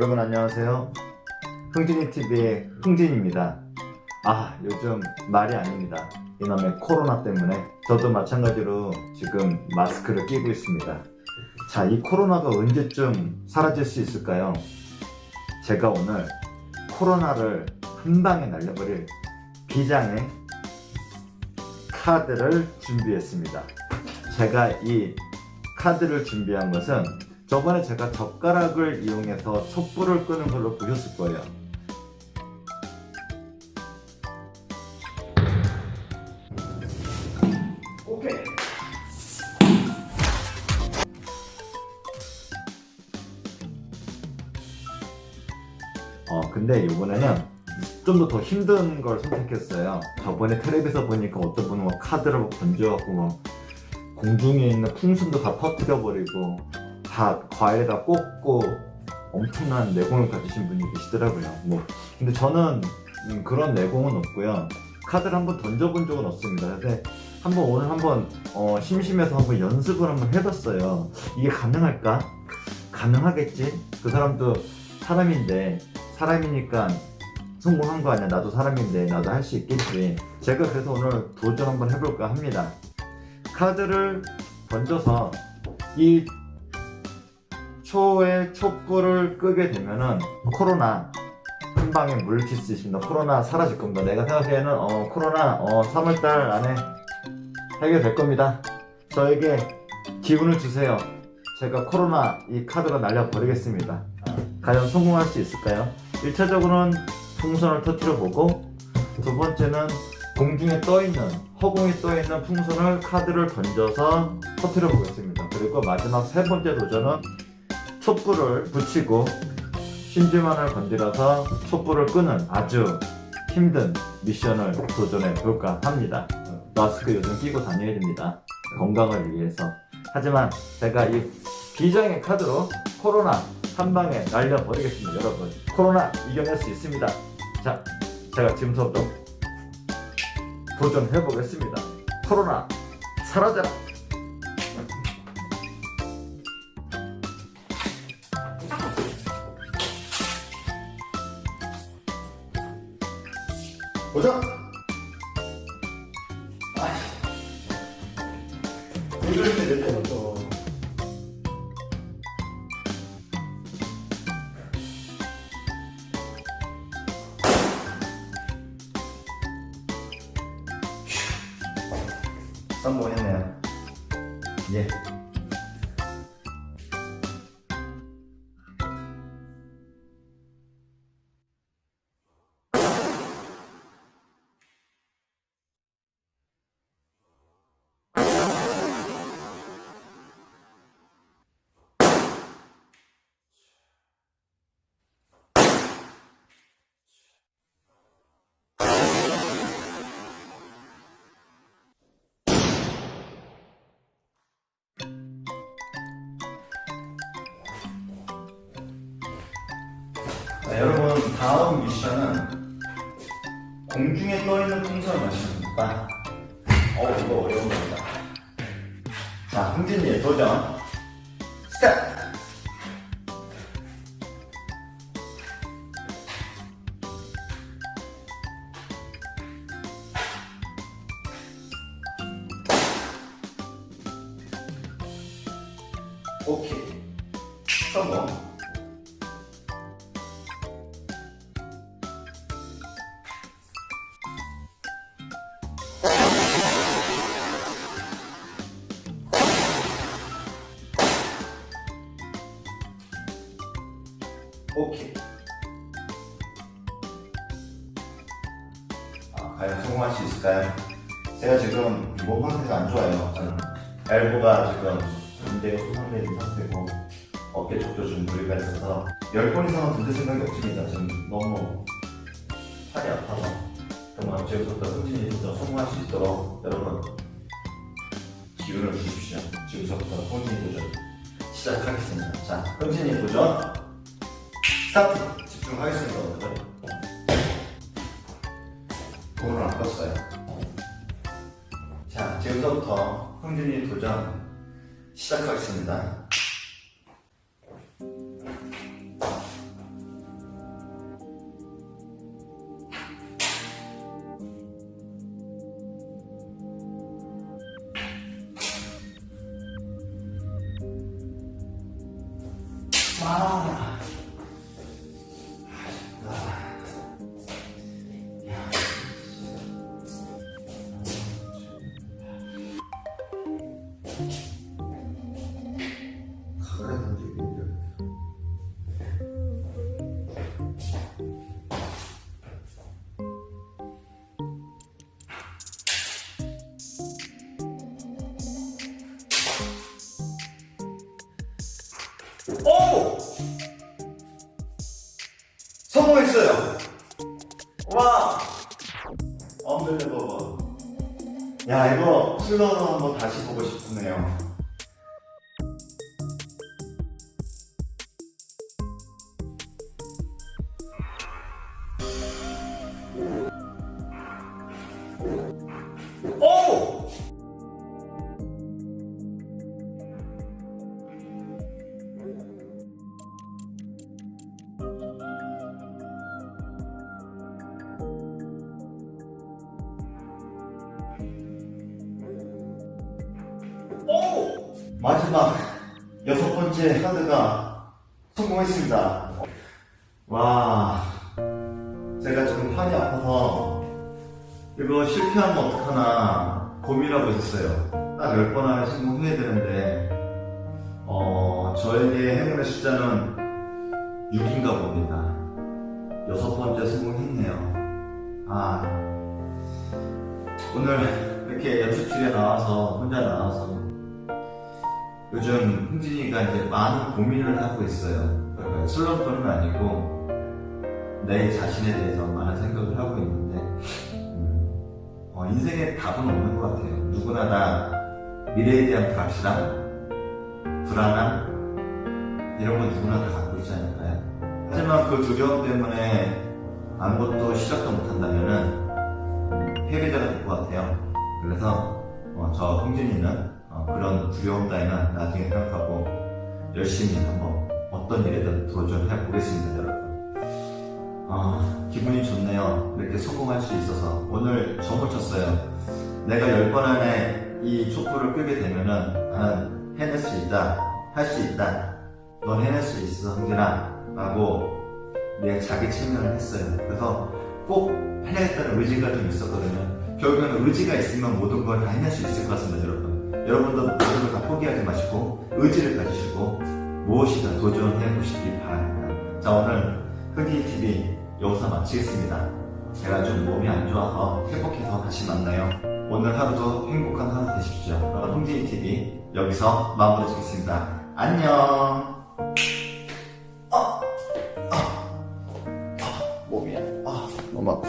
여러분 안녕하세요. 흥진이 TV의 흥진입니다. 아 요즘 말이 아닙니다. 이놈의 코로나 때문에 저도 마찬가지로 지금 마스크를 끼고 있습니다. 자, 이 코로나가 언제쯤 사라질 수 있을까요? 제가 오늘 코로나를 한 방에 날려버릴 비장의 카드를 준비했습니다. 제가 이 카드를 준비한 것은 저번에 제가 젓가락을 이용해서 촛불을 끄는 걸로 보셨을 거예요. 오케이. 어, 근데 이번에는 좀 더 더 힘든 걸 선택했어요. 저번에 텔레비에서 보니까 어떤 분은 막 카드를 막 던져갖고 막 공중에 있는 풍선도 다 터뜨려버리고 다 과일에다 꽂고 엄청난 내공을 가지신 분이 계시더라고요. 뭐 근데 저는 음, 그런 내공은 없고요. 카드를 한번 던져본 적은 없습니다. 근데 한번 오늘 한번 어, 심심해서 한번 연습을 한번 해봤어요. 이게 가능할까? 가능하겠지. 그 사람도 사람인데 사람이니까 성공한 거 아니야. 나도 사람인데 나도 할 수 있겠지. 제가 그래서 오늘 도전 한번 해볼까 합니다. 카드를 던져서 이 초에 촛불을 끄게 되면은 코로나 한 방에 물칠 수 있습니다. 코로나 사라질 겁니다. 내가 생각하기에는 어, 코로나 어, 3월달 안에 해결될 겁니다. 저에게 기운을 주세요. 제가 코로나 이 카드로 날려버리겠습니다. 과연 성공할 수 있을까요? 1차적으로는 풍선을 터뜨려 보고 두 번째는 공중에 떠 있는 허공에 떠 있는 풍선을 카드를 던져서 터뜨려 보겠습니다. 그리고 마지막 세 번째 도전은 촛불을 붙이고 심지만을 건드려서 촛불을 끄는 아주 힘든 미션을 도전해 볼까 합니다. 마스크 요즘 끼고 다녀야 됩니다. 건강을 위해서. 하지만 제가 이 비장의 카드로 코로나 한 방에 날려버리겠습니다, 여러분. 코로나 이겨낼 수 있습니다. 자, 제가 지금부터 도전해 보겠습니다. 코로나 사라져라. 보자. 이럴 때몇 대만 또. 성공했네요. 예. 다음 미션은 공중에 떠있는 풍선을 마십니다. 어 이거 어려운 겁니다. 자, 흥진이의 도전 스타트! 오케이 성공 오케이. 아, 과연 성공할 수 있을까요? 제가 지금 몸 상태가 안 좋아요. 엘보가 지금 소상되어 있는 상태고 어깨 쪽도 좀 무리가 있어서 10번 이상은 든들 생각이 없습니다. 지금 너무 팔이 아파서 정말 지금부터 흥진이 도전 성공할 수 있도록 여러분 기운을 주십시오. 지금부터 흥진이 도전 시작하겠습니다. 자, 흥진이 도전 스타트 집중하겠습니다 오늘 공을 안 껐어요. 자 지금부터 흥준이 도전 시작하겠습니다. 와우 성공했어요! 와! 언벨레버버. 야, 이거 슬로우 한번 다시 보고 싶네요. 마지막 여섯 번째 카드가 성공했습니다. 와, 제가 지금 팔이 아파서 이거 실패하면 어떡하나 고민하고 있었어요. 딱 열 번 안에 성공해야 되는데, 어, 저에게 행운의 숫자는 6인가 봅니다. 여섯 번째 성공했네요. 아, 오늘 이렇게 연습실에 나와서, 혼자 나와서, 요즘 흥진이가 이제 많은 고민을 하고 있어요. 그러니까 슬럼프는 아니고, 내 자신에 대해서 많은 생각을 하고 있는데, 음, 어, 인생에 답은 없는 것 같아요. 누구나 다 미래에 대한 불확실함, 불안함, 이런 건 누구나 다 갖고 있지 않을까요? 하지만 그 두려움 때문에 아무것도 시작도 못한다면은 패배자가 될 것 같아요. 그래서 어, 저 흥진이는 어, 그런 두려움 따위는 나중에 생각하고 열심히 한번 어떤 일에든 도전해 보겠습니다, 여러분. 아, 기분이 좋네요. 이렇게 성공할 수 있어서. 오늘 점을 쳤어요. 내가 열 번 안에 이 촛불을 끄게 되면은 나는 해낼 수 있다. 할 수 있다. 넌 해낼 수 있어, 성진아. 라고 내 자기 체면을 했어요. 그래서 꼭 해야겠다는 의지가 좀 있었거든요. 결국에는 의지가 있으면 모든 걸 다 해낼 수 있을 것 같습니다, 여러분. 여러분도 모든 걸다 포기하지 마시고 의지를 가지시고 무엇이든 도전해 보시기 바랍니다. 자, 오늘 흑이 TV 여기서 마치겠습니다. 제가 좀 몸이 안 좋아서 회복해서 다시 만나요. 오늘 하루도 행복한 하루 되십시오. 흥진이 TV 여기서 마무리 짓겠습니다. 안녕. 아, 아, 아, 몸이 아, 너무 아파.